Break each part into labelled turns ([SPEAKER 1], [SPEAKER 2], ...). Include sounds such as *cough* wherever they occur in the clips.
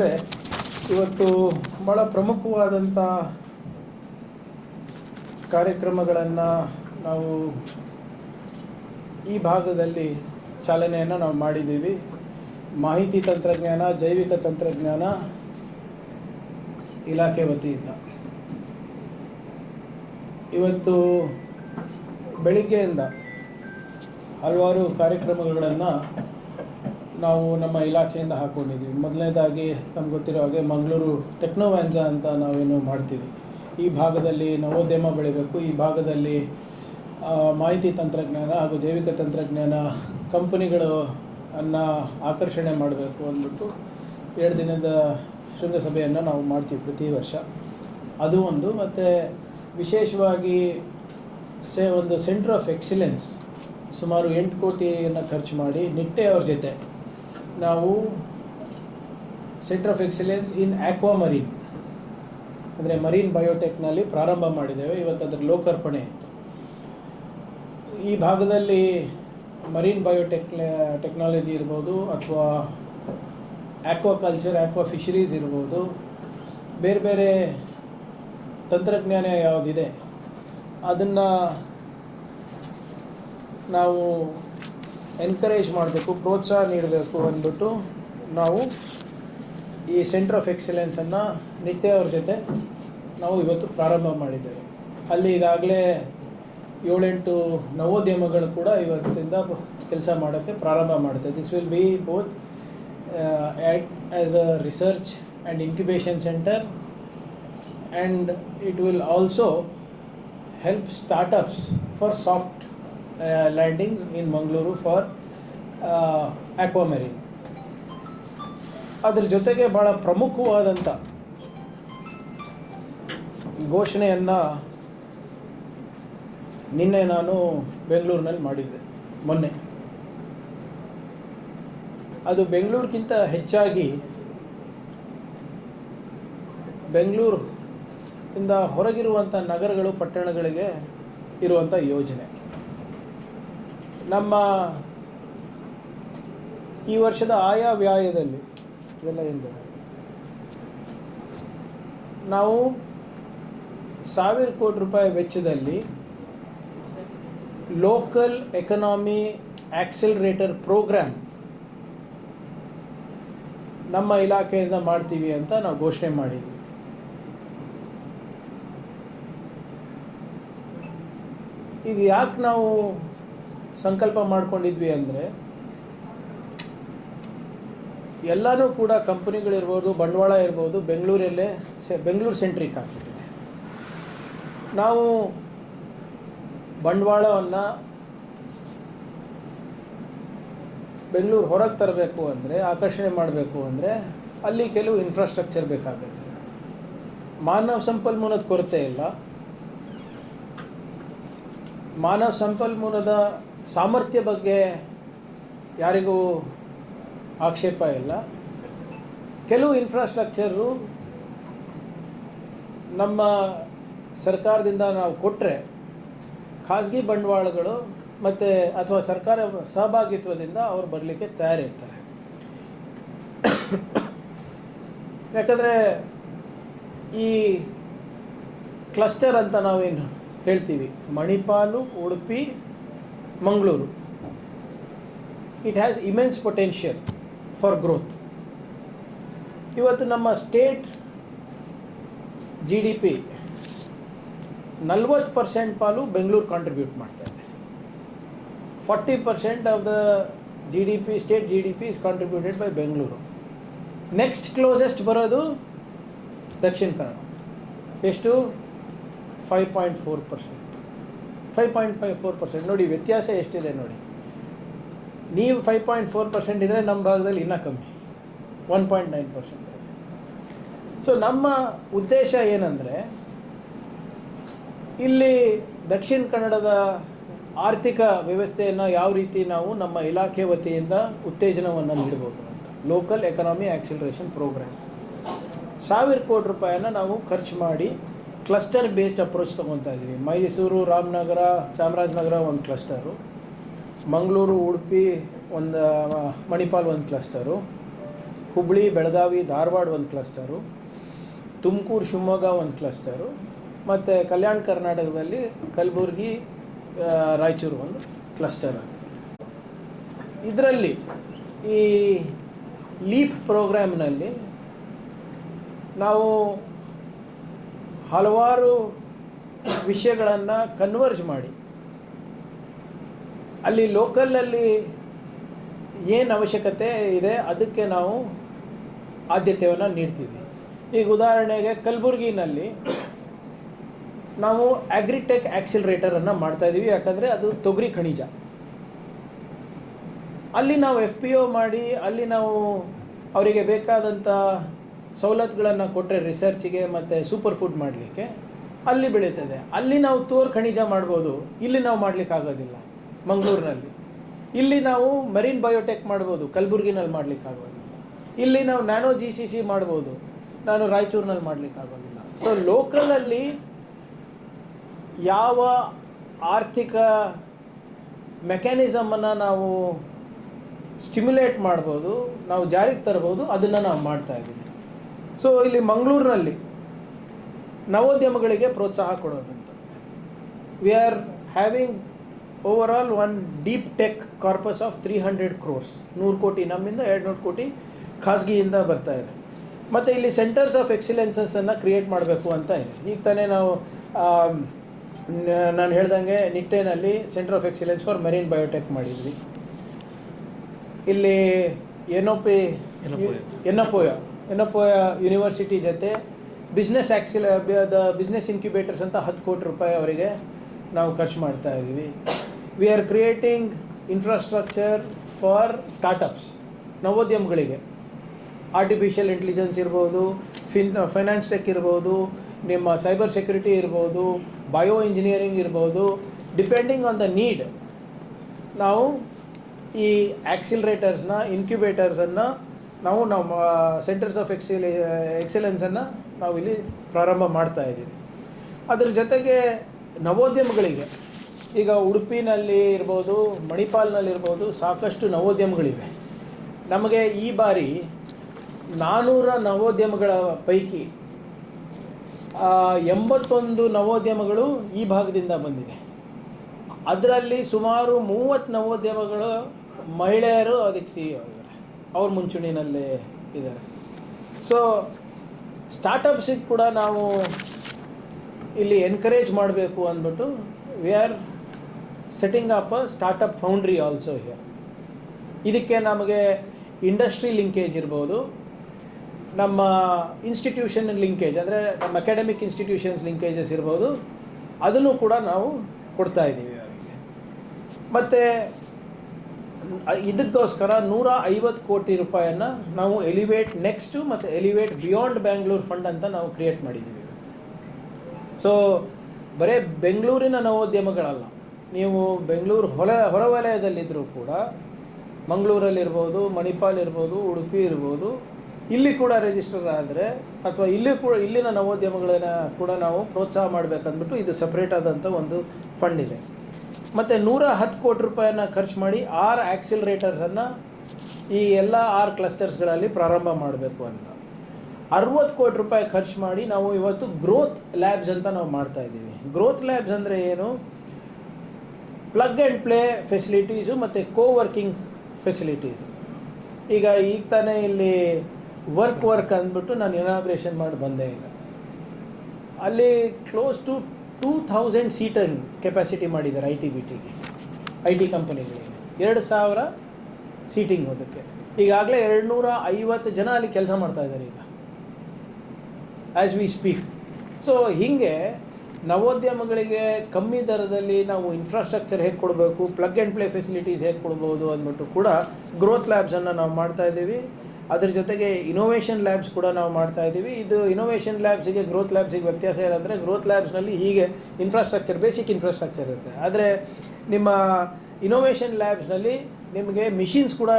[SPEAKER 1] ಇವತ್ತು ಭಾಳ ಪ್ರಮುಖವಾದಂಥ ಕಾರ್ಯಕ್ರಮಗಳನ್ನು ನಾವು ಈ ಭಾಗದಲ್ಲಿ ಚಾಲನೆಯನ್ನು ನಾವು ಮಾಡಿದ್ದೀವಿ. ಮಾಹಿತಿ ತಂತ್ರಜ್ಞಾನ, ಜೈವಿಕ ತಂತ್ರಜ್ಞಾನ ಇಲಾಖೆ ವತಿಯಿಂದ. ಇವತ್ತು ಬೆಳಿಗ್ಗೆಯಿಂದ ಹಲವಾರು ಕಾರ್ಯಕ್ರಮಗಳನ್ನು ನಾವು ನಮ್ಮ ಇಲಾಖೆಯಿಂದ ಹಾಕ್ಕೊಂಡಿದ್ದೀವಿ ಮೊದಲನೇದಾಗಿ ನಮ್ಗೆ ಗೊತ್ತಿರೋ ಹಾಗೆ ಮಂಗಳೂರು ಟೆಕ್ನೋವ್ಯಾನ್ಸಾ ಅಂತ ನಾವೇನು ಮಾಡ್ತೀವಿ. ಈ ಭಾಗದಲ್ಲಿ ನವೋದ್ಯಮ ಬೆಳಿಬೇಕು. ಈ ಭಾಗದಲ್ಲಿ ಮಾಹಿತಿ ತಂತ್ರಜ್ಞಾನ ಹಾಗೂ ಜೈವಿಕ ತಂತ್ರಜ್ಞಾನ ಕಂಪನಿಗಳು ಅನ್ನು ಆಕರ್ಷಣೆ ಮಾಡಬೇಕು ಅಂದ್ಬಿಟ್ಟು ಎರಡು ದಿನದ ಶೃಂಗಸಭೆಯನ್ನು ನಾವು ಮಾಡ್ತೀವಿ ಪ್ರತಿ ವರ್ಷ. ಅದು ಒಂದು. ಮತ್ತು ವಿಶೇಷವಾಗಿ ಸೆ, ಒಂದು ಸೆಂಟ್ರ್ ಆಫ್ ಎಕ್ಸಿಲೆನ್ಸ್ ಸುಮಾರು ಎಂಟು ಕೋಟಿಯನ್ನು ಖರ್ಚು ಮಾಡಿ ನಿಟ್ಟೆ ಅವ್ರ ಜೊತೆ ನಾವು centre of excellence in aqua marine ಅಂದರೆ ಮರೀನ್ ಬಯೋಟೆಕ್ನಲ್ಲಿ ಪ್ರಾರಂಭ ಮಾಡಿದ್ದೇವೆ. ಇವತ್ತು ಅದರ ಲೋಕಾರ್ಪಣೆ ಇತ್ತು ಈ ಭಾಗದಲ್ಲಿ ಮರೀನ್ ಬಯೋಟೆಕ್ ಟೆಕ್ನಾಲಜಿ ಇರ್ಬೋದು ಅಥವಾ ಆಕ್ವಾಕಲ್ಚರ್ ಆಕ್ವಾ ಫಿಶರೀಸ್ ಇರ್ಬೋದು. ಬೇರೆ ಬೇರೆ ತಂತ್ರಜ್ಞಾನ ಯಾವುದಿದೆ? ಅದನ್ನು ನಾವು ಎನ್ಕರೇಜ್ ಮಾಡಬೇಕು, ಪ್ರೋತ್ಸಾಹ ನೀಡಬೇಕು ಅಂದ್ಬಿಟ್ಟು ನಾವು ಈ ಸೆಂಟರ್ ಆಫ್ ಎಕ್ಸಲೆನ್ಸನ್ನು ನಿಟ್ಟೆ ಅವ್ರ ಜೊತೆ ನಾವು ಇವತ್ತು ಪ್ರಾರಂಭ ಮಾಡಿದ್ದೇವೆ. ಅಲ್ಲಿ ಈಗಾಗಲೇ ಏಳೆಂಟು ನವೋದ್ಯಮಗಳು ಕೂಡ ಇವತ್ತಿಂದ ಕೆಲಸ ಮಾಡೋಕ್ಕೆ ಪ್ರಾರಂಭ ಮಾಡುತ್ತೆ. This will be both as a research and incubation centre and it will also help startups for soft landing in Mangaluru for aquamarine ಅದ್ರ ಜೊತೆಗೆ ಭಾಳ ಪ್ರಮುಖವಾದಂಥ ಘೋಷಣೆಯನ್ನು ನಿನ್ನೆ ನಾನು ಬೆಂಗಳೂರಿನಲ್ಲಿ ಮಾಡಿದ್ದೆ, ಮೊನ್ನೆ. ಅದು ಬೆಂಗಳೂರಿಗಿಂತ ಹೆಚ್ಚಾಗಿ ಬೆಂಗಳೂರು ಇಂದ ಹೊರಗಿರುವಂಥ ನಗರಗಳು, ಪಟ್ಟಣಗಳಿಗೆ ಇರುವಂಥ ಯೋಜನೆ. ನಮ್ಮ ಈ ವರ್ಷದ ಆಯಾ ವ್ಯಾಯದಲ್ಲಿ ಇವೆಲ್ಲ ಏನು ನಾವು ಸಾವಿರ ಕೋಟಿ ರೂಪಾಯಿ ವೆಚ್ಚದಲ್ಲಿ ಲೋಕಲ್ ಎಕನಾಮಿ ಆಕ್ಸಿಲರೇಟರ್ ಪ್ರೋಗ್ರಾಮ್ ನಮ್ಮ ಇಲಾಖೆಯಿಂದ ಮಾಡ್ತೀವಿ ಅಂತ ನಾವು ಘೋಷಣೆ ಮಾಡಿದ್ವಿ. ಇದು ಯಾಕೆ ನಾವು ಸಂಕಲ್ಪ ಮಾಡ್ಕೊಂಡಿದ್ವಿ ಅಂದರೆ ಎಲ್ಲನೂ ಕೂಡ ಕಂಪ್ನಿಗಳಿರ್ಬೋದು, ಬಂಡವಾಳ ಇರ್ಬೋದು, ಬೆಂಗಳೂರಲ್ಲೇ ಸೆ, ಬೆಂಗಳೂರು ಸೆಂಟ್ರಿಕ್ ಆಗ್ಬಿಟ್ಟಿದೆ. ನಾವು ಬಂಡವಾಳವನ್ನು ಬೆಂಗಳೂರು ಹೊರಗೆ ತರಬೇಕು ಅಂದರೆ, ಆಕರ್ಷಣೆ ಮಾಡಬೇಕು ಅಂದರೆ, ಅಲ್ಲಿ ಕೆಲವು ಇನ್ಫ್ರಾಸ್ಟ್ರಕ್ಚರ್ ಬೇಕಾಗುತ್ತೆ. ಮಾನವ ಸಂಪನ್ಮೂಲದ ಕೊರತೆ ಇಲ್ಲ. ಮಾನವ ಸಂಪನ್ಮೂಲದ ಸಾಮರ್ಥ್ಯ ಬಗ್ಗೆ ಯಾರಿಗೂ ಆಕ್ಷೇಪ ಇಲ್ಲ. ಕೆಲವು ಇನ್ಫ್ರಾಸ್ಟ್ರಕ್ಚರು ನಮ್ಮ ಸರ್ಕಾರದಿಂದ ನಾವು ಕೊಟ್ಟರೆ ಖಾಸಗಿ ಬಂಡವಾಳಗಳು ಮತ್ತು ಅಥವಾ ಸರ್ಕಾರ ಸಹಭಾಗಿತ್ವದಿಂದ ಅವ್ರು ಬರಲಿಕ್ಕೆ ತಯಾರಿರ್ತಾರೆ. ಯಾಕಂದರೆ ಈ ಕ್ಲಸ್ಟರ್ ಅಂತ ನಾವೇನು ಹೇಳ್ತೀವಿ? Manipal, Udupi Mangaluru. It has immense potential for growth ಇವತ್ತು ನಮ್ಮ ಸ್ಟೇಟ್ ಜಿ ಡಿ ಪಿ ನಲ್ವತ್ತು ಪರ್ಸೆಂಟ್ ಪಾಲು ಬೆಂಗಳೂರು ಕಾಂಟ್ರಿಬ್ಯೂಟ್ ಮಾಡ್ತಾ ಇದೆ. Forty percent of the G D P state G D P is contributed by Bengaluru next closest ಬರೋದು ದಕ್ಷಿಣ ಕನ್ನಡ. ಎಷ್ಟು? Five point four percent five point five four percent ನೋಡಿ, ವ್ಯತ್ಯಾಸ ಎಷ್ಟಿದೆ ನೋಡಿ. ನೀವು ಫೈವ್ ಪಾಯಿಂಟ್ ಫೋರ್ ಪರ್ಸೆಂಟ್ ಇದ್ದರೆ ನಮ್ಮ ಭಾಗದಲ್ಲಿ ಇನ್ನೂ ಕಮ್ಮಿ. One point nine percent so ನಮ್ಮ ಉದ್ದೇಶ ಏನಂದರೆ, ಇಲ್ಲಿ ದಕ್ಷಿಣ ಕನ್ನಡದ ಆರ್ಥಿಕ ವ್ಯವಸ್ಥೆಯನ್ನು ಯಾವ ರೀತಿ ನಾವು ನಮ್ಮ ಇಲಾಖೆ ವತಿಯಿಂದ ಉತ್ತೇಜನವನ್ನು ನೀಡ್ಬೋದು ಅಂತ. ಲೋಕಲ್ ಎಕನಾಮಿ ಆಕ್ಸಿಲರೇಷನ್ ಪ್ರೋಗ್ರಾಮ್ ಸಾವಿರ ಕೋಟಿ ರೂಪಾಯಿಯನ್ನು ನಾವು ಖರ್ಚು ಮಾಡಿ ಕ್ಲಸ್ಟರ್ ಬೇಸ್ಡ್ ಅಪ್ರೋಚ್ ತೊಗೊತಾ ಇದ್ದೀವಿ. ಮೈಸೂರು, ರಾಮನಗರ, ಚಾಮರಾಜನಗರ ಒಂದು ಕ್ಲಸ್ಟರು ಮಂಗಳೂರು, ಉಡುಪಿ ಒಂದು ಮಣಿಪಾಲ್ ಒಂದು ಕ್ಲಸ್ಟರು ಹುಬ್ಬಳ್ಳಿ ಬೆಳಗಾವಿ, ಧಾರವಾಡ ಒಂದು ಕ್ಲಸ್ಟರು ತುಮಕೂರು, ಶಿವಮೊಗ್ಗ ಒಂದು ಕ್ಲಸ್ಟರು ಮತ್ತು ಕಲ್ಯಾಣ ಕರ್ನಾಟಕದಲ್ಲಿ ಕಲಬುರಗಿ ರಾಯಚೂರು ಒಂದು ಕ್ಲಸ್ಟರ್ ಆಗುತ್ತೆ. ಇದರಲ್ಲಿ ಈ ಲೀಪ್ ಪ್ರೋಗ್ರಾಮ್ನಲ್ಲಿ ನಾವು ಹಲವಾರು ವಿಷಯಗಳನ್ನು ಕನ್ವರ್ಜ್ ಮಾಡಿ. ಅಲ್ಲಿ ಲೋಕಲಲ್ಲಿ ಏನು ಅವಶ್ಯಕತೆ ಇದೆ ಅದಕ್ಕೆ ನಾವು ಆದ್ಯತೆಯನ್ನು ನೀಡ್ತೀವಿ. ಈಗ ಉದಾಹರಣೆಗೆ ಕಲಬುರಗಿನಲ್ಲಿ ನಾವು ಅಗ್ರಿಟೆಕ್ ಆಕ್ಸಿಲ್ರೇಟರನ್ನು ಮಾಡ್ತಾಯಿದ್ದೀವಿ ಯಾಕಂದರೆ ಅದು ತೊಗರಿ ಖನಿಜ. ಅಲ್ಲಿ ನಾವು ಎಫ್ ಪಿ ಒ ಮಾಡಿ, ಅಲ್ಲಿ ನಾವು ಅವರಿಗೆ ಬೇಕಾದಂಥ ಸವಲತ್ತುಗಳನ್ನು ಕೊಟ್ಟರೆ ರಿಸರ್ಚಿಗೆ ಮತ್ತು ಸೂಪರ್ ಫುಡ್ ಮಾಡಲಿಕ್ಕೆ ಅಲ್ಲಿ ಬೆಳೀತದೆ. ಅಲ್ಲಿ ನಾವು ತೋರ್ ಖನಿಜ ಮಾಡ್ಬೋದು. ಇಲ್ಲಿ ನಾವು ಮಾಡ್ಲಿಕ್ಕೆ ಆಗೋದಿಲ್ಲ. ಮಂಗಳೂರಿನಲ್ಲಿ. ಇಲ್ಲಿ ನಾವು ಮರೀನ್ ಬಯೋಟೆಕ್ ಮಾಡ್ಬೋದು. ಕಲಬುರ್ಗಿನಲ್ಲಿ ಮಾಡ್ಲಿಕ್ಕೆ ಆಗೋದಿಲ್ಲ. ಇಲ್ಲಿ ನಾವು ನ್ಯಾನೋ ಜಿ ಸಿ ಸಿ ಮಾಡ್ಬೋದು. ನಾನು ರಾಯಚೂರಿನಲ್ಲಿ ಮಾಡ್ಲಿಕ್ಕೆ ಆಗೋದಿಲ್ಲ. ಸೊ ಲೋಕಲಲ್ಲಿ ಯಾವ ಆರ್ಥಿಕ ಮೆಕ್ಯಾನಿಸಮನ್ನು ನಾವು ಸ್ಟಿಮ್ಯುಲೇಟ್ ಮಾಡ್ಬೋದು, ನಾವು ಜಾರಿಗೆ ತರ್ಬೋದು, ಅದನ್ನು ನಾವು ಮಾಡ್ತಾ ಇದ್ದೀವಿ. ಸೊ ಇಲ್ಲಿ ಮಂಗಳೂರಿನಲ್ಲಿ ನವೋದ್ಯಮಗಳಿಗೆ ಪ್ರೋತ್ಸಾಹ ಕೊಡೋದಂತ. We are having over all one deep tech corpus of three hundred crores ನೂರು ಕೋಟಿ ನಮ್ಮಿಂದ ಎರಡು ನೂರು ಕೋಟಿ ಖಾಸಗಿಯಿಂದ ಬರ್ತಾ ಇದೆ. ಮತ್ತು ಇಲ್ಲಿ ಸೆಂಟರ್ಸ್ ಆಫ್ ಎಕ್ಸಿಲೆನ್ಸಸನ್ನು ಕ್ರಿಯೇಟ್ ಮಾಡಬೇಕು ಅಂತ ಇದೆ. ಈಗ ತಾನೇ ನಾವು ನಾನು ಹೇಳ್ದಂಗೆ ನಿಟ್ಟೆನಲ್ಲಿ centre of excellence for marine biotech ಮಾಡಿದ್ವಿ. ಇಲ್ಲಿ N O P
[SPEAKER 2] Yenepoya.
[SPEAKER 1] Yenepoya university ಜೊತೆ ಬಿಸ್ನೆಸ್ ಆ್ಯಕ್ಸಿಲ ದ ಬಿಸ್ನೆಸ್ ಇನ್ಕ್ಯುಬೇಟರ್ಸ್ ಅಂತ ಹತ್ತು ಕೋಟಿ ರೂಪಾಯಿ ಅವರಿಗೆ ನಾವು ಖರ್ಚು ಮಾಡ್ತಾ ಇದ್ದೀವಿ. We are creating infrastructure for startups ನವೋದ್ಯಮಗಳಿಗೆ. Artificial intelligence ಇರ್ಬೋದು ಫಿನ್ ಫೈನಾನ್ಸ್ ಟೆಕ್ ಇರ್ಬೋದು, ನಿಮ್ಮ ಸೈಬರ್ ಸೆಕ್ಯುರಿಟಿ ಇರ್ಬೋದು ಬಯೋ ಇಂಜಿನಿಯರಿಂಗ್ ಇರ್ಬೋದು. ಡಿಪೆಂಡಿಂಗ್ ಆನ್ ದ ನೀಡ್ ನಾವು ಈ ಆ್ಯಕ್ಸಿಲ್ರೇಟರ್ಸ್ನ ಇನ್ಕ್ಯುಬೇಟರ್ಸನ್ನು ನಾವು ನಮ್ಮ ಸೆಂಟರ್ಸ್ ಆಫ್ ಎಕ್ಸಿಲ್ ಎಕ್ಸಲೆನ್ಸನ್ನು ನಾವು ಇಲ್ಲಿ ಪ್ರಾರಂಭ ಮಾಡ್ತಾ ಇದ್ದೀವಿ. ಅದರ ಜೊತೆಗೆ ನವೋದ್ಯಮಗಳಿಗೆ, ಈಗ ಉಡುಪಿನಲ್ಲಿ ಇರ್ಬೋದು ಮಣಿಪಾಲ್ನಲ್ಲಿರ್ಬೋದು ಸಾಕಷ್ಟು ನವೋದ್ಯಮಗಳಿವೆ. ನಮಗೆ ಈ ಬಾರಿ ನಾನ್ನೂರ ನವೋದ್ಯಮಗಳ ಪೈಕಿ ಎಂಬತ್ತೊಂದು ನವೋದ್ಯಮಗಳು ಈ ಭಾಗದಿಂದ ಬಂದಿದೆ. ಅದರಲ್ಲಿ ಸುಮಾರು ಮೂವತ್ತು ನವೋದ್ಯಮಗಳು ಮಹಿಳೆಯರು ಅದಕ್ಕೆ ಸಿ ಅವ್ರ ಮುಂಚೂಣಿನಲ್ಲೇ ಇದ್ದಾರೆ. ಸೊ ಸ್ಟಾರ್ಟಪ್ಸಿಗೆ ಕೂಡ ನಾವು ಇಲ್ಲಿ ಎನ್ಕರೇಜ್ ಮಾಡಬೇಕು ಅಂದ್ಬಿಟ್ಟು we are setting up a startup foundry also here ಇದಕ್ಕೆ ನಮಗೆ ಇಂಡಸ್ಟ್ರಿ ಲಿಂಕೇಜ್ ಇರ್ಬೋದು, ನಮ್ಮ ಇನ್ಸ್ಟಿಟ್ಯೂಷನ್ ಲಿಂಕೇಜ್ ಅಂದರೆ ನಮ್ಮ ಅಕಾಡೆಮಿಕ್ ಇನ್ಸ್ಟಿಟ್ಯೂಷನ್ಸ್ ಲಿಂಕೇಜಸ್ ಇರ್ಬೋದು, ಅದನ್ನು ಕೂಡ ನಾವು ಕೊಡ್ತಾ ಇದ್ದೀವಿ ಅವರಿಗೆ. ಮತ್ತು ಇದಕ್ಕೋಸ್ಕರ ನೂರ ಐವತ್ತು ಕೋಟಿ ರೂಪಾಯಿಯನ್ನು ನಾವು ಎಲಿವೇಟ್ ನೆಕ್ಸ್ಟು ಮತ್ತು ಎಲಿವೇಟ್ ಬಿಯಾಂಡ್ ಬ್ಯಾಂಗ್ಳೂರ್ ಫಂಡ್ ಅಂತ ನಾವು ಕ್ರಿಯೇಟ್ ಮಾಡಿದ್ದೀವಿ. ಸೊ ಬರೀ ಬೆಂಗಳೂರಿನ ನವೋದ್ಯಮಗಳಲ್ಲ. ನೀವು ಬೆಂಗಳೂರು ಹೊರ ಹೊರವಲಯದಲ್ಲಿದ್ದರೂ ಕೂಡ ಮಂಗಳೂರಲ್ಲಿರ್ಬೋದು ಮಣಿಪಾಲ್ ಇರ್ಬೋದು, ಉಡುಪಿ ಇರ್ಬೋದು, ಇಲ್ಲಿ ಕೂಡ ರಿಜಿಸ್ಟರ್ ಆದರೆ ಅಥವಾ ಇಲ್ಲಿ ಕೂಡ, ಇಲ್ಲಿನ ನವೋದ್ಯಮಗಳನ್ನ ಕೂಡ ನಾವು ಪ್ರೋತ್ಸಾಹ ಮಾಡಬೇಕಂದ್ಬಿಟ್ಟು ಇದು ಸಪ್ರೇಟ್ ಆದಂಥ ಒಂದು ಫಂಡ್ ಇದೆ. ಮತ್ತು ನೂರ ಹತ್ತು ಕೋಟಿ ರೂಪಾಯಿನ ಖರ್ಚು ಮಾಡಿ ಆರು ಆ್ಯಕ್ಸಿಲರೇಟರ್ಸನ್ನು ಈ ಎಲ್ಲ ಆರು ಕ್ಲಸ್ಟರ್ಸ್ಗಳಲ್ಲಿ ಪ್ರಾರಂಭ ಮಾಡಬೇಕು ಅಂತ. ಅರವತ್ತು ಕೋಟಿ ರೂಪಾಯಿ ಖರ್ಚು ಮಾಡಿ ನಾವು ಇವತ್ತು ಗ್ರೋತ್ ಲ್ಯಾಬ್ಸ್ ಅಂತ ನಾವು ಮಾಡ್ತಾ ಇದ್ದೀವಿ. ಗ್ರೋತ್ ಲ್ಯಾಬ್ಸ್ ಅಂದರೆ ಏನು? ಪ್ಲಗ್ ಆ್ಯಂಡ್ ಪ್ಲೇ ಫೆಸಿಲಿಟೀಸು ಮತ್ತು ಕೋ ವರ್ಕಿಂಗ್ ಫೆಸಿಲಿಟೀಸು ಈಗ ಈಗ ತಾನೇ ಇಲ್ಲಿ ವರ್ಕ್ ವರ್ಕ್ ಅಂದ್ಬಿಟ್ಟು ನಾನು ಇನಾಗ್ರೇಷನ್ ಮಾಡಿ ಬಂದೆ ಈಗ ಅಲ್ಲಿ close to two thousand seating capacity ಮಾಡಿದ್ದಾರೆ ಐ ಟಿ ಬಿ ಟಿಗೆ ಐ ಟಿ ಕಂಪನಿಗಳಿಗೆ ಎರಡು ಸಾವಿರ ಸೀಟಿಂಗ್ ಅದಕ್ಕೆ ಈಗಾಗಲೇ ಎರಡು ನೂರ ಐವತ್ತು ಜನ ಅಲ್ಲಿ ಕೆಲಸ ಮಾಡ್ತಾ ಇದ್ದಾರೆ ಈಗ. ಆ್ಯಸ್ ವಿ ಸ್ಪೀಕ್ ಸೊ ಹೀಗೆ ನವೋದ್ಯಮಗಳಿಗೆ ಕಮ್ಮಿ ದರದಲ್ಲಿ ನಾವು ಇನ್ಫ್ರಾಸ್ಟ್ರಕ್ಚರ್ ಹೇಗೆ ಕೊಡಬೇಕು ಪ್ಲಗ್ ಆ್ಯಂಡ್ ಪ್ಲೇ ಫೆಸಿಲಿಟೀಸ್ ಹೇಗೆ ಕೊಡ್ಬೋದು ಅಂದ್ಬಿಟ್ಟು ಕೂಡ ಗ್ರೋತ್ ಲ್ಯಾಬ್ಸನ್ನು ನಾವು ಮಾಡ್ತಾ ಇದ್ದೀವಿ. ಅದ್ರ ಜೊತೆಗೆ ಇನೋವೇಷನ್ ಲ್ಯಾಬ್ಸ್ ಕೂಡ ನಾವು ಮಾಡ್ತಾ ಇದ್ದೀವಿ. ಇದು ಇನೋವೇಷನ್ ಲ್ಯಾಬ್ಸಿಗೆ ಗ್ರೋತ್ ಲ್ಯಾಬ್ಸಿಗೆ ವ್ಯತ್ಯಾಸ ಏನಂದರೆ ಗ್ರೋತ್ ಲ್ಯಾಬ್ಸ್ನಲ್ಲಿ ಹೀಗೆ ಇನ್ಫ್ರಾಸ್ಟ್ರಕ್ಚರ್ ಬೇಸಿಕ್ ಇನ್ಫ್ರಾಸ್ಟ್ರಕ್ಚರ್ ಇರುತ್ತೆ. ಆದರೆ ನಿಮ್ಮ ಇನೋವೇಷನ್ ಲ್ಯಾಬ್ಸ್ನಲ್ಲಿ ನಿಮಗೆ ಮಿಷಿನ್ಸ್ ಕೂಡ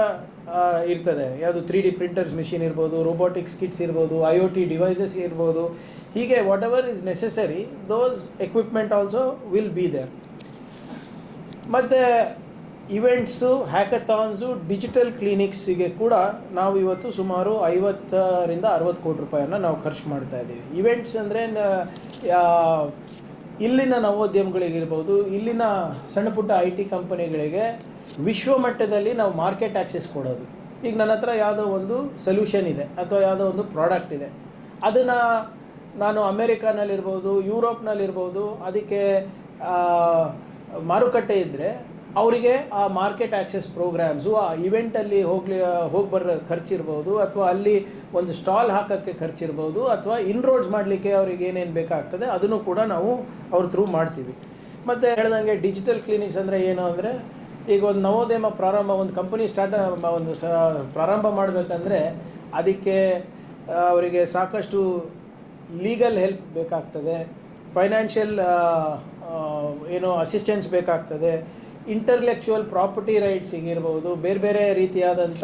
[SPEAKER 1] ಇರ್ತದೆ. ಯಾವುದು ತ್ರೀ ಡಿ ಪ್ರಿಂಟರ್ಸ್ ಮಿಷಿನ್ ಇರ್ಬೋದು ರೋಬೋಟಿಕ್ಸ್ ಕಿಟ್ಸ್ ಇರ್ಬೋದು ಐ ಒ ಟಿ ಡಿವೈಸಸ್ ಇರ್ಬೋದು. ಹೀಗೆ whatever is necessary those equipment also will be there ಮತ್ತು ಇವೆಂಟ್ಸು, ಹ್ಯಾಕಥಾನ್ಸು, ಡಿಜಿಟಲ್ ಕ್ಲಿನಿಕ್ಸಿಗೆ ಕೂಡ ನಾವು ಇವತ್ತು ಸುಮಾರು ಐವತ್ತರಿಂದ ಅರವತ್ತು ಕೋಟಿ ರೂಪಾಯಿಯನ್ನು ನಾವು ಖರ್ಚು ಮಾಡ್ತಾ ಇದ್ದೀವಿ. ಇವೆಂಟ್ಸ್ ಅಂದರೆ ಇಲ್ಲಿನ ನವೋದ್ಯಮಗಳಿಗಿರ್ಬೋದು, ಇಲ್ಲಿನ ಸಣ್ಣ ಪುಟ್ಟ ಐ ಟಿ ಕಂಪನಿಗಳಿಗೆ ವಿಶ್ವಮಟ್ಟದಲ್ಲಿ ನಾವು ಮಾರ್ಕೆಟ್ ಆಕ್ಸೆಸ್ ಕೊಡೋದು. ಈಗ ನನ್ನ ಹತ್ರ ಯಾವುದೋ ಒಂದು ಸೊಲ್ಯೂಷನ್ ಇದೆ, ಅಥವಾ ಯಾವುದೋ ಒಂದು ಪ್ರಾಡಕ್ಟ್ ಇದೆ. ಅದನ್ನು ನಾನು ಅಮೇರಿಕಾನಲ್ಲಿರ್ಬೋದು, ಯುರೋಪ್ನಲ್ಲಿರ್ಬೋದು, ಅದಕ್ಕೆ ಮಾರುಕಟ್ಟೆ ಇದ್ದರೆ ಅವರಿಗೆ ಆ ಮಾರ್ಕೆಟ್ ಆಕ್ಸೆಸ್ ಪ್ರೋಗ್ರಾಮ್ಸು ಆ ಇವೆಂಟಲ್ಲಿ ಹೋಗ್ಲಿ ಹೋಗಿ ಬರೋ ಖರ್ಚಿರ್ಬೋದು, ಅಥವಾ ಅಲ್ಲಿ ಒಂದು ಸ್ಟಾಲ್ ಹಾಕೋಕ್ಕೆ ಖರ್ಚಿರ್ಬೋದು, ಅಥವಾ ಇನ್ರೋಡ್ಸ್ ಮಾಡಲಿಕ್ಕೆ ಅವ್ರಿಗೆ ಏನೇನು ಬೇಕಾಗ್ತದೆ, ಅದನ್ನು ಕೂಡ ನಾವು ಅವ್ರ ಥ್ರೂ ಮಾಡ್ತೀವಿ. ಮತ್ತು ಹೇಳ್ದಂಗೆ ಡಿಜಿಟಲ್ ಕ್ಲಿನಿಕ್ಸ್ ಅಂದರೆ ಏನು ಅಂದರೆ, ಈಗ ಒಂದು ನವೋದ್ಯಮ ಪ್ರಾರಂಭ, ಒಂದು ಕಂಪನಿ ಸ್ಟಾರ್ಟ್ ಒಂದು ಸ, ಪ್ರಾರಂಭ ಮಾಡಬೇಕಂದ್ರೆ ಅದಕ್ಕೆ ಅವರಿಗೆ ಸಾಕಷ್ಟು ಲೀಗಲ್ ಹೆಲ್ಪ್ ಬೇಕಾಗ್ತದೆ ಫೈನಾನ್ಷಿಯಲ್ ಏನು ಅಸಿಸ್ಟೆನ್ಸ್ ಬೇಕಾಗ್ತದೆ ಇಂಟರ್ಲೆಕ್ಚುವಲ್ ಪ್ರಾಪರ್ಟಿ ರೈಟ್ಸಿಗಿರ್ಬೋದು ಬೇರೆ ಬೇರೆ ರೀತಿಯಾದಂಥ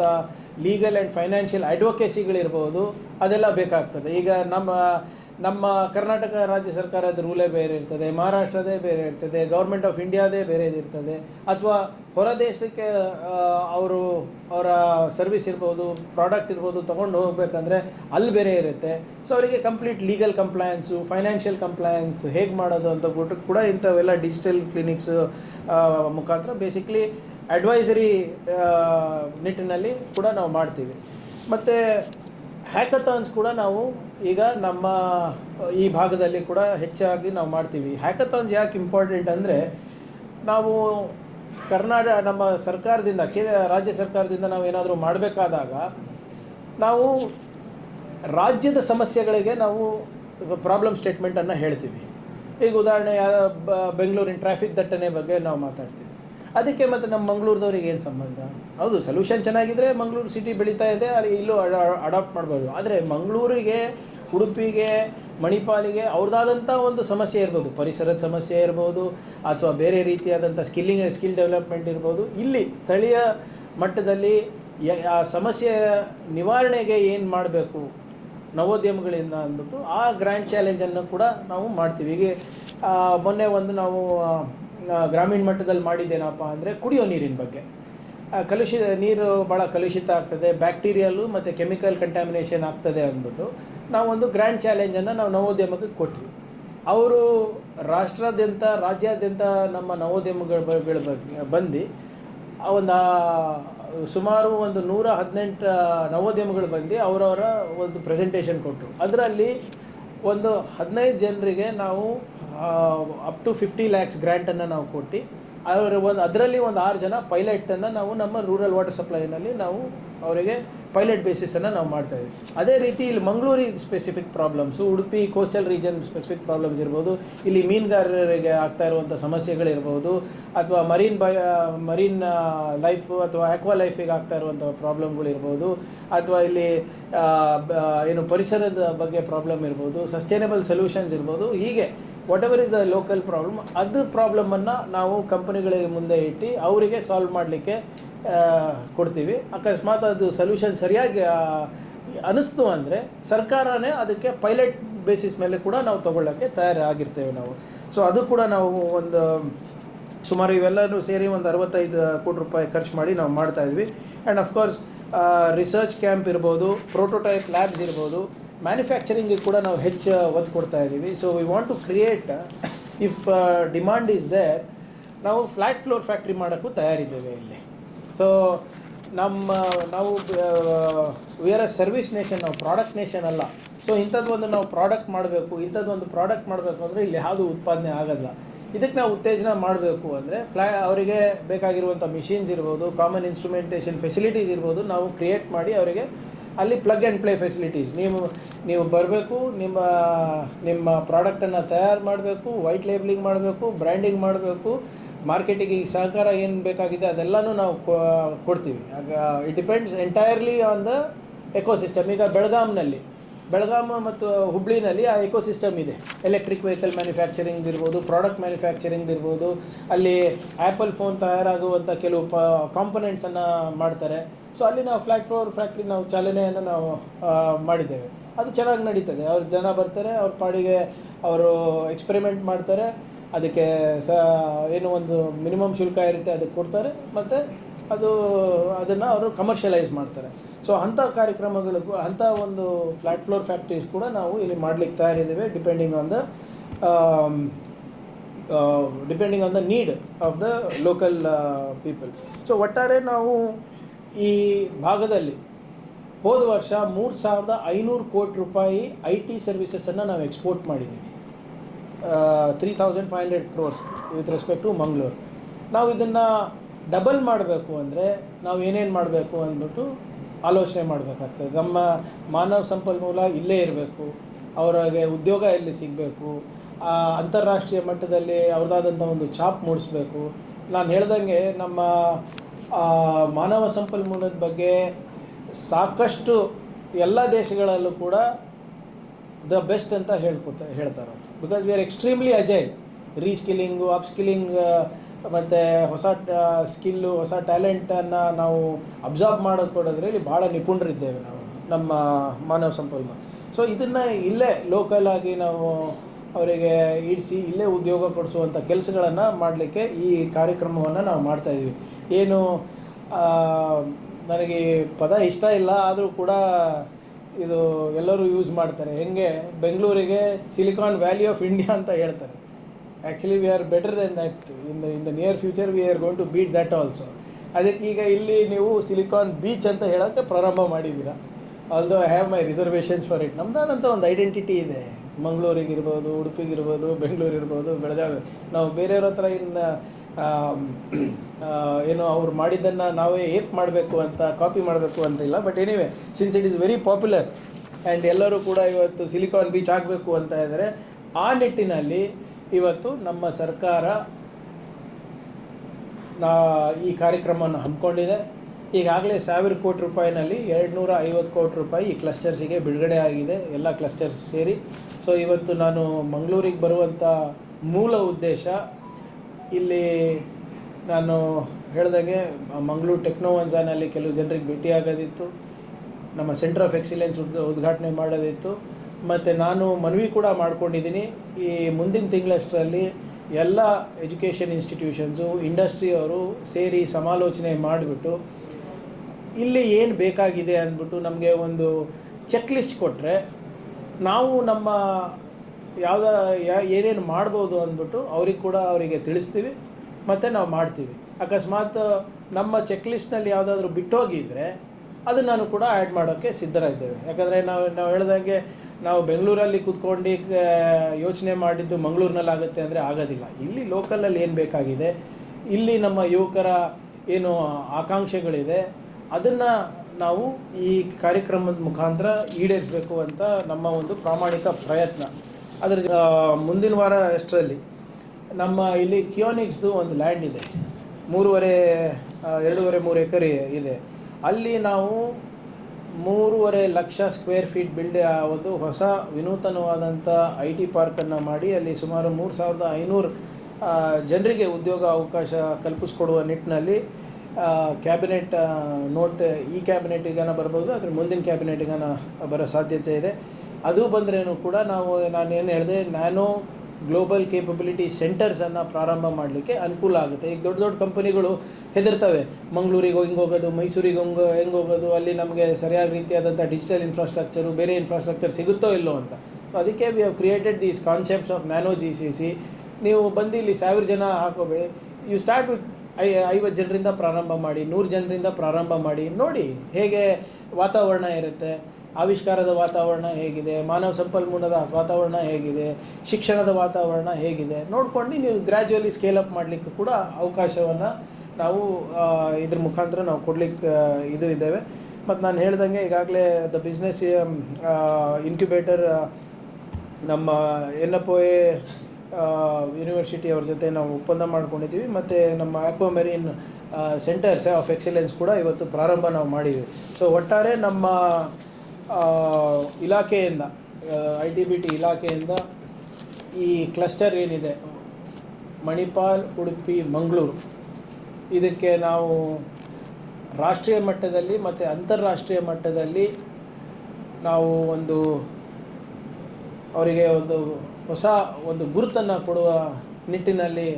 [SPEAKER 1] ಲೀಗಲ್ ಆ್ಯಂಡ್ ಫೈನಾನ್ಷಿಯಲ್ ಅಡ್ವೊಕೇಸಿಗಳಿರ್ಬೋದು ಅದೆಲ್ಲ ಬೇಕಾಗ್ತದೆ. ಈಗ ನಮ್ಮ ನಮ್ಮ ಕರ್ನಾಟಕ ರಾಜ್ಯ ಸರ್ಕಾರದ ರೂಲೇ ಬೇರೆ ಇರ್ತದೆ, ಮಹಾರಾಷ್ಟ್ರದೇ ಬೇರೆ ಇರ್ತದೆ ಗೌರ್ಮೆಂಟ್ ಆಫ್ ಇಂಡಿಯಾದೇ ಬೇರೆದಿರ್ತದೆ ಅಥವಾ ಹೊರ ದೇಶಕ್ಕೆ ಅವರು ಅವರ ಸರ್ವಿಸ್ ಇರ್ಬೋದು ಪ್ರಾಡಕ್ಟ್ ಇರ್ಬೋದು ತೊಗೊಂಡು ಹೋಗಬೇಕಂದ್ರೆ ಅಲ್ಲಿ ಬೇರೆ ಇರುತ್ತೆ. ಸೊ ಅವರಿಗೆ complete legal compliance financial compliance ಹೇಗೆ ಮಾಡೋದು ಅಂತ ಬಿಟ್ಟು ಕೂಡ ಇಂಥವೆಲ್ಲ ಡಿಜಿಟಲ್ ಕ್ಲಿನಿಕ್ಸ್ ಮುಖಾಂತರ ಬೇಸಿಕ್ಲಿ ಅಡ್ವೈಸರಿ ನಿಟ್ಟಿನಲ್ಲಿ ಕೂಡ ನಾವು ಮಾಡ್ತೀವಿ. ಮತ್ತು ಹ್ಯಾಕಥಾನ್ಸ್ ಕೂಡ ನಾವು ಈಗ ನಮ್ಮ, ಈ ಭಾಗದಲ್ಲಿ ಕೂಡ ಹೆಚ್ಚಾಗಿ ನಾವು ಮಾಡ್ತೀವಿ. ಹ್ಯಾಕಥಾನ್ಸ್ ಯಾಕೆ ಇಂಪಾರ್ಟೆಂಟ್ ಅಂದರೆ, ನಾವು ಕರ್ನಾಟಕ ನಮ್ಮ ಸರ್ಕಾರದಿಂದ ಕೇಂದ್ರ ರಾಜ್ಯ ಸರ್ಕಾರದಿಂದ ನಾವು ಏನಾದರೂ ಮಾಡಬೇಕಾದಾಗ, ನಾವು ರಾಜ್ಯದ ಸಮಸ್ಯೆಗಳಿಗೆ ನಾವು ಪ್ರಾಬ್ಲಮ್ ಸ್ಟೇಟ್ಮೆಂಟನ್ನು ಹೇಳ್ತೀವಿ. ಈಗ ಉದಾಹರಣೆ ಯಾರ ಬೆಂಗಳೂರಿನ ಟ್ರಾಫಿಕ್ ದಟ್ಟಣೆ ಬಗ್ಗೆ ನಾವು ಮಾತಾಡ್ತೀವಿ. ಅದಕ್ಕೆ ಮತ್ತು ನಮ್ಮ ಮಂಗಳೂರದವ್ರಿಗೆ ಏನು ಸಂಬಂಧ? ಹೌದು ಸೊಲ್ಯೂಷನ್ ಚೆನ್ನಾಗಿದ್ದರೆ ಮಂಗಳೂರು ಸಿಟಿ ಬೆಳೀತಾ ಇದೆ, ಅಲ್ಲಿ ಇಲ್ಲೂ ಅಡಾಪ್ಟ್ ಮಾಡ್ಬೋದು. ಆದರೆ ಮಂಗಳೂರಿಗೆ, ಉಡುಪಿಗೆ, ಮಣಿಪಾಲಿಗೆ ಅವ್ರದ್ದಾದಂಥ ಒಂದು ಸಮಸ್ಯೆ ಇರ್ಬೋದು. ಪರಿಸರದ ಸಮಸ್ಯೆ ಇರ್ಬೋದು, ಅಥವಾ ಬೇರೆ ರೀತಿಯಾದಂಥ ಸ್ಕಿಲ್ಲಿಂಗ್ ಸ್ಕಿಲ್ ಡೆವಲಪ್ಮೆಂಟ್ ಇರ್ಬೋದು. ಇಲ್ಲಿ ಸ್ಥಳೀಯ ಮಟ್ಟದಲ್ಲಿ ಆ ಸಮಸ್ಯೆ ನಿವಾರಣೆಗೆ ಏನು ಮಾಡಬೇಕು? ನವೋದ್ಯಮಗಳಿಂದ ಅಂದ್ಬಿಟ್ಟು ಆ ಗ್ರ್ಯಾಂಡ್ ಚಾಲೆಂಜನ್ನು ಕೂಡ ನಾವು ಮಾಡ್ತೀವಿ. ಹೀಗೆ ಮೊನ್ನೆ ಒಂದು ನಾವು ಗ್ರಾಮೀಣ ಮಟ್ಟದಲ್ಲಿ ಮಾಡಿದ್ದೇನಪ್ಪ ಅಂದರೆ ಕುಡಿಯೋ ನೀರಿನ ಬಗ್ಗೆ. ಕಲುಷಿತ ನೀರು ಭಾಳ ಕಲುಷಿತ ಆಗ್ತದೆ, ಬ್ಯಾಕ್ಟೀರಿಯಲ್ಲು ಮತ್ತು ಕೆಮಿಕಲ್ ಕಂಟ್ಯಾಮಿನೇಷನ್ ಆಗ್ತದೆ ಅಂದ್ಬಿಟ್ಟು ನಾವೊಂದು ಗ್ರ್ಯಾಂಡ್ ಚಾಲೆಂಜನ್ನು ನಾವು ನವೋದ್ಯಮಕ್ಕೆ ಕೊಟ್ವಿ. ಅವರು ರಾಷ್ಟ್ರಾದ್ಯಂತ, ರಾಜ್ಯಾದ್ಯಂತ ನಮ್ಮ ನವೋದ್ಯಮಗಳ ಬಗ್ಗೆ ಬಂದು ಒಂದು ಸುಮಾರು ಒಂದು ನೂರ ಹದಿನೆಂಟು ನವೋದ್ಯಮಗಳು ಬಂದು ಅವರವರ ಒಂದು ಪ್ರೆಸೆಂಟೇಷನ್ ಕೊಟ್ಟರು ಅದರಲ್ಲಿ ಒಂದು ಹದಿನೈದು ಜನರಿಗೆ ನಾವು ಅಪ್ ಟು ಫಿಫ್ಟಿ ಲ್ಯಾಕ್ಸ್ ಗ್ರ್ಯಾಂಟನ್ನು ನಾವು ಕೊಟ್ಟು, ಅವರ ಒಂದು, ಅದರಲ್ಲಿ ಒಂದು ಆರು ಜನ ಪೈಲಟನ್ನು ನಾವು ನಮ್ಮ ರೂರಲ್ ವಾಟರ್ ಸಪ್ಲೈನಲ್ಲಿ ನಾವು ಅವರಿಗೆ ಪೈಲಟ್ ಬೇಸಿಸನ್ನು ನಾವು ಮಾಡ್ತಾ ಇದ್ವಿ. ಅದೇ ರೀತಿ ಇಲ್ಲಿ ಮಂಗಳೂರಿಗೆ specific problems Udupi coastal region specific problems ಇರ್ಬೋದು, ಇಲ್ಲಿ ಮೀನುಗಾರರಿಗೆ ಆಗ್ತಾ ಇರುವಂಥ ಸಮಸ್ಯೆಗಳಿರ್ಬೋದು, ಅಥವಾ ಮರೀನ್ ಬಯ ಮರೀನ್ ಲೈಫ್ ಅಥವಾ ಆಕ್ವಾ ಲೈಫಿಗೆ ಆಗ್ತಾ ಇರುವಂಥ ಪ್ರಾಬ್ಲಮ್ಗಳಿರ್ಬೋದು ಅಥವಾ ಇಲ್ಲಿ ಏನು ಪರಿಸರದ ಬಗ್ಗೆ ಪ್ರಾಬ್ಲಮ್ ಇರ್ಬೋದು ಸಸ್ಟೈನಬಲ್ ಸೊಲ್ಯೂಷನ್ಸ್ ಇರ್ಬೋದು, ಹೀಗೆ whatever is the local problem ಅದು ಪ್ರಾಬ್ಲಮನ್ನು ನಾವು ಕಂಪನಿಗಳಿಗೆ ಮುಂದೆ ಇಟ್ಟು ಅವರಿಗೆ ಸಾಲ್ವ್ ಮಾಡಲಿಕ್ಕೆ ಕೊಡ್ತೀವಿ. ಅಕಸ್ಮಾತ್ ಅದು ಸೊಲ್ಯೂಷನ್ ಸರಿಯಾಗಿ ಅನಿಸ್ತು ಅಂದರೆ ಸರ್ಕಾರನೇ ಅದಕ್ಕೆ ಪೈಲಟ್ ಬೇಸಿಸ್ ಮೇಲೆ ಕೂಡ ನಾವು ತಗೊಳ್ಳೋಕ್ಕೆ ತಯಾರಾಗಿರ್ತೇವೆ ನಾವು. ಸೊ ಅದು ಕೂಡ ನಾವು ಒಂದು, ಸುಮಾರು ಇವೆಲ್ಲನೂ ಸೇರಿ ಒಂದು ಅರವತ್ತೈದು ಕೋಟಿ ರೂಪಾಯಿ ಖರ್ಚು ಮಾಡಿ ನಾವು ಮಾಡ್ತಾಯಿದ್ವಿ and of course research camp ಇರ್ಬೋದು ಪ್ರೋಟೋಟೈಪ್ ಲ್ಯಾಬ್ಸ್ ಇರ್ಬೋದು ಮ್ಯಾನುಫ್ಯಾಕ್ಚರಿಂಗಿಗೆ ಕೂಡ ನಾವು ಹೆಚ್ಚು ಒತ್ತು ಕೊಡ್ತಾ ಇದ್ದೀವಿ. So we want to create if demand is there ನಾವು ಫ್ಲ್ಯಾಟ್ ಫ್ಲೋರ್ ಫ್ಯಾಕ್ಟ್ರಿ ಮಾಡೋಕ್ಕೂ ತಯಾರಿದ್ದೇವೆ ಇಲ್ಲಿ. ಸೊ ನಮ್ಮ, ನಾವು we are a service nation ನಾವು ಪ್ರಾಡಕ್ಟ್ ನೇಷನ್ ಅಲ್ಲ. ಸೊ ಇಂಥದ್ದು ಒಂದು ನಾವು ಪ್ರಾಡಕ್ಟ್ ಮಾಡಬೇಕು, ಇಂಥದ್ದು ಒಂದು ಪ್ರಾಡಕ್ಟ್ ಮಾಡಬೇಕು ಅಂದರೆ ಇಲ್ಲಿ ಯಾವುದು ಉತ್ಪಾದನೆ ಆಗೋಲ್ಲ. ಇದಕ್ಕೆ ನಾವು ಉತ್ತೇಜನ ಮಾಡಬೇಕು ಅಂದರೆ ಫ್ಲ್ಯಾ ಅವರಿಗೆ ಬೇಕಾಗಿರುವಂಥ ಮಿಷಿನ್ಸ್ ಇರ್ಬೋದು ಕಾಮನ್ ಇನ್ಸ್ಟ್ರೂಮೆಂಟೇಷನ್ ಫೆಸಿಲಿಟೀಸ್ ಇರ್ಬೋದು, ನಾವು ಕ್ರಿಯೇಟ್ ಮಾಡಿ ಅವರಿಗೆ ಅಲ್ಲಿ ಪ್ಲಗ್ ಆ್ಯಂಡ್ ಪ್ಲೇ ಫೆಸಿಲಿಟೀಸ್ ನೀವು ನೀವು ಬರಬೇಕು, ನಿಮ್ಮ ನಿಮ್ಮ ಪ್ರಾಡಕ್ಟನ್ನು ತಯಾರು ಮಾಡಬೇಕು ವೈಟ್ ಲೇಬ್ಲಿಂಗ್ ಮಾಡಬೇಕು ಬ್ರ್ಯಾಂಡಿಂಗ್ ಮಾಡಬೇಕು ಮಾರ್ಕೆಟಿಗೆ ಈಗ ಸಹಕಾರ ಏನು ಬೇಕಾಗಿದೆ ಅದೆಲ್ಲನೂ ನಾವು ಕೊಡ್ತೀವಿ. ಆಗ it depends entirely on the ecosystem ಈಗ ಬೆಳಗಾಂನಲ್ಲಿ ಬೆಳಗಾಮ್ ಮತ್ತು ಹುಬ್ಳಿನಲ್ಲಿ ಆ ಎಕೋಸಿಸ್ಟಮ್ ಇದೆ. ಎಲೆಕ್ಟ್ರಿಕ್ ವೆಹಿಕಲ್ ಮ್ಯಾನುಫ್ಯಾಕ್ಚರಿಂಗ್ ಇರ್ಬೋದು ಪ್ರಾಡಕ್ಟ್ ಮ್ಯಾನುಫ್ಯಾಕ್ಚರಿಂಗ್ ಇರ್ಬೋದು, ಅಲ್ಲಿ ಆ್ಯಪಲ್ ಫೋನ್ ತಯಾರಾಗುವಂಥ ಕೆಲವು ಪ ಕಾಂಪೊನೆಂಟ್ಸನ್ನು ಮಾಡ್ತಾರೆ. ಸೊ ಅಲ್ಲಿ ನಾವು ಫ್ಲ್ಯಾಟ್ ಫ್ಲೋರ್ ಫ್ಯಾಕ್ಟ್ರಿ ನಾವು ಚಾಲನೆಯನ್ನು ನಾವು ಮಾಡಿದ್ದೇವೆ. ಅದು ಚೆನ್ನಾಗಿ ನಡೀತದೆ. ಅವ್ರ ಜನ ಬರ್ತಾರೆ, ಅವ್ರ ಪಾಡಿಗೆ ಅವರು ಎಕ್ಸ್ಪೆರಿಮೆಂಟ್ ಮಾಡ್ತಾರೆ. ಅದಕ್ಕೆ ಸ, ಏನು ಒಂದು ಮಿನಿಮಮ್ ಶುಲ್ಕ ಇರುತ್ತೆ, ಅದಕ್ಕೆ ಕೊಡ್ತಾರೆ. ಮತ್ತು ಅದು, ಅದನ್ನು ಅವರು ಕಮರ್ಷಿಯಲೈಸ್ ಮಾಡ್ತಾರೆ. ಸೊ ಅಂಥ ಕಾರ್ಯಕ್ರಮಗಳಿಗೂ ಅಂಥ ಒಂದು ಫ್ಲ್ಯಾಟ್ ಫ್ಲೋರ್ ಫ್ಯಾಕ್ಟ್ರೀಸ್ ಕೂಡ ನಾವು ಇಲ್ಲಿ ಮಾಡ್ಲಿಕ್ಕೆ ತಯಾರಿದ್ದೇವೆ depending on the depending on the need of the local people so ಒಟ್ಟಾರೆ ನಾವು ಈ ಭಾಗದಲ್ಲಿ ಹೋದ ವರ್ಷ ಮೂರು ಸಾವಿರದ ಐನೂರು ಕೋಟಿ ರೂಪಾಯಿ ಐ ಟಿ ಸರ್ವಿಸಸನ್ನು ನಾವು ಎಕ್ಸ್ಪೋರ್ಟ್ ಮಾಡಿದ್ದೀವಿ. Three thousand five hundred crores with respect to Mangaluru ನಾವು ಇದನ್ನು ಡಬಲ್ ಮಾಡಬೇಕು ಅಂದರೆ ನಾವು ಏನೇನು ಮಾಡಬೇಕು ಅಂದ್ಬಿಟ್ಟು ಆಲೋಚನೆ ಮಾಡಬೇಕಾಗ್ತದೆ. ನಮ್ಮ ಮಾನವ ಸಂಪನ್ಮೂಲ ಇಲ್ಲೇ ಇರಬೇಕು, ಅವರಿಗೆ ಉದ್ಯೋಗ ಎಲ್ಲಿ ಸಿಗಬೇಕು ಅಂತಾರಾಷ್ಟ್ರೀಯ ಮಟ್ಟದಲ್ಲಿ ಅವ್ರದ್ದಾದಂಥ ಒಂದು ಛಾಪ್ ಮೂಡಿಸ್ಬೇಕು. ನಾನು ಹೇಳ್ದಂಗೆ ನಮ್ಮ ಮಾನವ ಸಂಪನ್ಮೂಲದ ಬಗ್ಗೆ ಸಾಕಷ್ಟು ಎಲ್ಲ ದೇಶಗಳಲ್ಲೂ ಕೂಡ ದ ಬೆಸ್ಟ್ ಅಂತ ಹೇಳ್ಕೊತ, ಹೇಳ್ತಾರೆ because we are extremely agile reskilling upskilling ಮತ್ತು ಹೊಸ ಸ್ಕಿಲ್ಲು ಹೊಸ ಟ್ಯಾಲೆಂಟನ್ನು ನಾವು ಅಬ್ಸಾರ್ಬ್ ಕೊಡೋದ್ರಲ್ಲಿ ಭಾಳ ನಿಪುಣರಿದ್ದೇವೆ ನಾವು, ನಮ್ಮ ಮಾನವ ಸಂಪನ್ಮೂಲ. ಸೊ ಇದನ್ನು ಇಲ್ಲೇ ಲೋಕಲ್ ಆಗಿ ನಾವು ಅವರಿಗೆ ಇಡಿಸಿ, ಇಲ್ಲೇ ಉದ್ಯೋಗ ಕೊಡಿಸುವಂಥ ಕೆಲಸಗಳನ್ನು ಮಾಡಲಿಕ್ಕೆ ಈ ಕಾರ್ಯಕ್ರಮವನ್ನು ನಾವು ಮಾಡ್ತಾಯಿದ್ದೀವಿ ಏನು ನನಗೆ ಪದ ಇಷ್ಟ ಇಲ್ಲ, ಆದರೂ ಕೂಡ ಇದು ಎಲ್ಲರೂ ಯೂಸ್ ಮಾಡ್ತಾರೆ. ಹೆಂಗೆ? ಬೆಂಗಳೂರಿಗೆ ಸಿಲಿಕಾನ್ ವ್ಯಾಲಿ ಆಫ್ ಇಂಡಿಯಾ ಅಂತ ಹೇಳ್ತಾರೆ. Actually we are better than that in the in the near future we are going to beat that also ಅದಕ್ಕೆ ಈಗ ಇಲ್ಲಿ ನೀವು ಸಿಲಿಕಾನ್ ಬೀಚ್ ಅಂತ ಹೇಳೋಕ್ಕೆ ಪ್ರಾರಂಭ ಮಾಡಿದ್ದೀರಾ. Although I have my reservations for it ನಮ್ಮದಾದಂಥ ಒಂದು ಐಡೆಂಟಿಟಿ ಇದೆ. ಮಂಗಳೂರಿಗಿರ್ಬೋದು, ಉಡುಪಿಗಿರ್ಬೋದು, ಬೆಂಗಳೂರಿರ್ಬೋದು, ಬೆಳಗಾವಿ. ನಾವು ಬೇರೆಯವ್ರ ಹತ್ರ ಇನ್ನು *clears throat* ಏನು ಅವ್ರು ಮಾಡಿದ್ದನ್ನು ನಾವೇ ಏಪ್ ಮಾಡಬೇಕು ಅಂತ ಕಾಪಿ ಮಾಡಬೇಕು ಅಂತ ಇಲ್ಲ. But anyway since it is very popular and ಎಲ್ಲರೂ ಕೂಡ ಇವತ್ತು ಸಿಲಿಕಾನ್ ಬೀಚ್ ಆಗಬೇಕು ಅಂತ ಇದ್ದಾರೆ ಆ ನಿಟ್ಟಿನಲ್ಲಿ ಇವತ್ತು ನಮ್ಮ ಸರ್ಕಾರ ನಾ, ಈ ಕಾರ್ಯಕ್ರಮವನ್ನು ಹಮ್ಮಿಕೊಂಡಿದೆ. ಈಗಾಗಲೇ ಸಾವಿರ ಕೋಟಿ ರೂಪಾಯಿನಲ್ಲಿ ಎರಡು ನೂರ ಐವತ್ತು ಕೋಟಿ ರೂಪಾಯಿ ಈ ಕ್ಲಸ್ಟರ್ಸಿಗೆ ಬಿಡುಗಡೆ ಆಗಿದೆ. ಎಲ್ಲ ಕ್ಲಸ್ಟರ್ಸ್ ಸೇರಿ. ಸೊ ಇವತ್ತು ನಾನು ಮಂಗಳೂರಿಗೆ ಬರುವಂಥ ಮೂಲ ಉದ್ದೇಶ ಇಲ್ಲಿ ನಾನು ಹೇಳ್ದಂಗೆ ಮಂಗಳೂರು ಟೆಕ್ನೋವನ್ಸಾನಲ್ಲಿ ಕೆಲವು ಜನರಿಗೆ ಭೇಟಿಯಾಗೋದಿತ್ತು ನಮ್ಮ ಸೆಂಟರ್ ಆಫ್ ಎಕ್ಸಿಲೆನ್ಸ್ ಉದ್ ಉದ್ಘಾಟನೆ ಮಾಡೋದಿತ್ತು. ಮತ್ತು ನಾನು ಮನವಿ ಕೂಡ ಮಾಡ್ಕೊಂಡಿದ್ದೀನಿ. ಈ ಮುಂದಿನ ತಿಂಗಳಷ್ಟರಲ್ಲಿ ಎಲ್ಲ ಎಜುಕೇಷನ್ ಇನ್ಸ್ಟಿಟ್ಯೂಷನ್ಸು ಇಂಡಸ್ಟ್ರಿಯವರು ಸೇರಿ ಸಮಾಲೋಚನೆ ಮಾಡಿಬಿಟ್ಟು, ಇಲ್ಲಿ ಏನು ಬೇಕಾಗಿದೆ ಅಂದ್ಬಿಟ್ಟು ನಮಗೆ ಒಂದು ಚೆಕ್ ಲಿಸ್ಟ್ ಕೊಟ್ಟರೆ ನಾವು ನಮ್ಮ ಯಾವುದ ಏನೇನು ಮಾಡ್ಬೋದು ಅಂದ್ಬಿಟ್ಟು ಅವ್ರಿಗೆ ಕೂಡ ಅವರಿಗೆ ತಿಳಿಸ್ತೀವಿ, ಮತ್ತು ನಾವು ಮಾಡ್ತೀವಿ. ಅಕಸ್ಮಾತ್ ನಮ್ಮ ಚೆಕ್ ಲಿಸ್ಟ್ನಲ್ಲಿ ಯಾವುದಾದ್ರೂ ಬಿಟ್ಟೋಗಿದ್ರೆ ಅದನ್ನು ನಾನು ಕೂಡ ಆ್ಯಡ್ ಮಾಡೋಕ್ಕೆ ಸಿದ್ಧರಾಗಿದ್ದೇವೆ. ಯಾಕಂದರೆ ನಾವು ನಾವು ಹೇಳ್ದಂಗೆ ನಾವು ಬೆಂಗಳೂರಲ್ಲಿ ಕೂತ್ಕೊಂಡು ಯೋಚನೆ ಮಾಡಿದ್ದು ಮಂಗಳೂರಿನಲ್ಲಿ ಆಗುತ್ತೆ ಅಂದರೆ ಆಗೋದಿಲ್ಲ. ಇಲ್ಲಿ ಲೋಕಲಲ್ಲಿ ಏನು ಬೇಕಾಗಿದೆ? ಇಲ್ಲಿ ನಮ್ಮ ಯುವಕರ ಏನು ಆಕಾಂಕ್ಷೆಗಳಿದೆ? ಅದನ್ನು ನಾವು ಈ ಕಾರ್ಯಕ್ರಮದ ಮುಖಾಂತರ ಈಡೇರಿಸಬೇಕು ಅಂತ ನಮ್ಮ ಒಂದು ಪ್ರಾಮಾಣಿಕ ಪ್ರಯತ್ನ. ಅದರ ಮುಂದಿನ ವಾರ ಅಷ್ಟರಲ್ಲಿ ನಮ್ಮ ಇಲ್ಲಿ ಕಿಯೋನಿಕ್ಸ್ದು ಒಂದು ಲ್ಯಾಂಡ್ ಇದೆ. ಮೂರುವರೆ ಎರಡೂವರೆ, ಮೂರು ಎಕರೆ ಇದೆ. ಅಲ್ಲಿ ನಾವು ಮೂರುವರೆ ಲಕ್ಷ ಸ್ಕ್ವೇರ್ ಫೀಟ್ ಬಿಲ್ಡ್ ಒಂದು ಹೊಸ ವಿನೂತನವಾದಂಥ ಐ ಟಿ ಪಾರ್ಕನ್ನು ಮಾಡಿ ಅಲ್ಲಿ ಸುಮಾರು ಮೂರು ಸಾವಿರದ ಐನೂರು ಜನರಿಗೆ ಉದ್ಯೋಗ ಅವಕಾಶ ಕಲ್ಪಿಸ್ಕೊಡುವ ನಿಟ್ಟಿನಲ್ಲಿ ಕ್ಯಾಬಿನೆಟ್ ನೋಟ್ ಈ ಕ್ಯಾಬಿನೆಟಿಗನ ಬರ್ಬೋದು, ಅದ್ರ ಮುಂದಿನ ಕ್ಯಾಬಿನೆಟಿಗನ ಬರೋ ಸಾಧ್ಯತೆ ಇದೆ. ಅದು ಬಂದ್ರೇನು ಕೂಡ ನಾವು ನಾನು ಏನು ಹೇಳಿದೆ, ನ್ಯಾನೋ ಗ್ಲೋಬಲ್ ಕೇಪಬಿಲಿಟಿ ಸೆಂಟರ್ಸನ್ನು ಪ್ರಾರಂಭ ಮಾಡಲಿಕ್ಕೆ ಅನುಕೂಲ ಆಗುತ್ತೆ. ಈಗ ದೊಡ್ಡ ದೊಡ್ಡ ಕಂಪನಿಗಳು ಹೆದರ್ತವೆ. ಮಂಗಳೂರಿಗೆ ಹಿಂಗೆ ಹೋಗೋದು ಮೈಸೂರಿಗೆ ಹಂಗೆ ಹೆಂಗೆ ಹೋಗೋದು ಅಲ್ಲಿ ನಮಗೆ ಸರಿಯಾದ ರೀತಿಯಾದಂಥ ಡಿಜಿಟಲ್ ಇನ್ಫ್ರಾಸ್ಟ್ರಕ್ಚರು, ಬೇರೆ ಇನ್ಫ್ರಾಸ್ಟ್ರಕ್ಚರ್ ಸಿಗುತ್ತೋ ಇಲ್ಲೋ ಅಂತ. ಸೊ ಅದಕ್ಕೆ we have created these concepts of nano G C C ನೀವು ಬಂದು ಇಲ್ಲಿ ಸಾವಿರ ಜನ ಹಾಕೋಬೇಡಿ ಯು ಸ್ಟಾರ್ಟ್ ವಿತ್ ಐ, ಐವತ್ತು ಜನರಿಂದ ಪ್ರಾರಂಭ ಮಾಡಿ, ನೂರು ಜನರಿಂದ ಪ್ರಾರಂಭ ಮಾಡಿ, ನೋಡಿ ಹೇಗೆ ವಾತಾವರಣ ಇರುತ್ತೆ. ಆವಿಷ್ಕಾರದ ವಾತಾವರಣ ಹೇಗಿದೆ, ಮಾನವ ಸಂಪನ್ಮೂಲದ ವಾತಾವರಣ ಹೇಗಿದೆ, ಶಿಕ್ಷಣದ ವಾತಾವರಣ ಹೇಗಿದೆ, ನೋಡ್ಕೊಂಡು ನೀವು ಗ್ರ್ಯಾಜುವಲಿ ಸ್ಕೇಲ್ ಅಪ್ ಮಾಡಲಿಕ್ಕೆ ಕೂಡ ಅವಕಾಶವನ್ನು ನಾವು ಇದ್ರ ಮುಖಾಂತರ ನಾವು ಕೊಡ್ಲಿಕ್ಕೆ ಇದು ಇದ್ದೇವೆ. ಮತ್ತು ನಾನು ಹೇಳ್ದಂಗೆ ಈಗಾಗಲೇ ದ ಬಿಸ್ನೆಸ್ ಇನ್ಕ್ಯುಬೇಟರ್ ನಮ್ಮ N F O A university ಅವ್ರ ಜೊತೆ ನಾವು ಒಪ್ಪಂದ ಮಾಡ್ಕೊಂಡಿದ್ದೀವಿ. ಮತ್ತು ನಮ್ಮ ಆಕ್ವಾಮೆರಿನ್ ಸೆಂಟರ್ಸ್ ಆಫ್ ಎಕ್ಸಲೆನ್ಸ್ ಕೂಡ ಇವತ್ತು ಪ್ರಾರಂಭ ನಾವು ಮಾಡಿದ್ದೀವಿ ಸೊ ಒಟ್ಟಾರೆ ನಮ್ಮ ಇಲಾಖೆಯಿಂದ ಐ ಟಿ ಬಿ ಟಿ ಇಲಾಖೆಯಿಂದ ಈ ಕ್ಲಸ್ಟರ್ ಏನಿದೆ, ಮಣಿಪಾಲ್, ಉಡುಪಿ, ಮಂಗಳೂರು, ಇದಕ್ಕೆ ನಾವು ರಾಷ್ಟ್ರೀಯ ಮಟ್ಟದಲ್ಲಿ ಮತ್ತು ಅಂತಾರಾಷ್ಟ್ರೀಯ ಮಟ್ಟದಲ್ಲಿ ನಾವು ಒಂದು ಅವರಿಗೆ ಒಂದು ಹೊಸ ಒಂದು ಗುರುತನ್ನು ಕೊಡುವ ನಿಟ್ಟಿನಲ್ಲಿ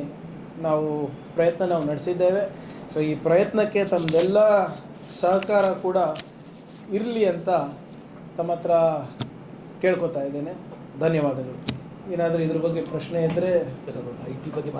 [SPEAKER 1] ನಾವು ಪ್ರಯತ್ನ ನಾವು ನಡೆಸಿದ್ದೇವೆ. ಸೊ ಈ ಪ್ರಯತ್ನಕ್ಕೆ ತಮ್ಮದೆಲ್ಲ ಸಹಕಾರ ಕೂಡ ಇರಲಿ ಅಂತ ತಮ್ಮ ಹತ್ರ ಕೇಳ್ಕೊತಾ ಇದ್ದೇನೆ. ಧನ್ಯವಾದಗಳು. ಏನಾದರೂ ಇದ್ರ ಬಗ್ಗೆ ಪ್ರಶ್ನೆ ಇದ್ದರೆ
[SPEAKER 2] ಸರ್ ಐ ಟಿ ಬಗ್ಗೆ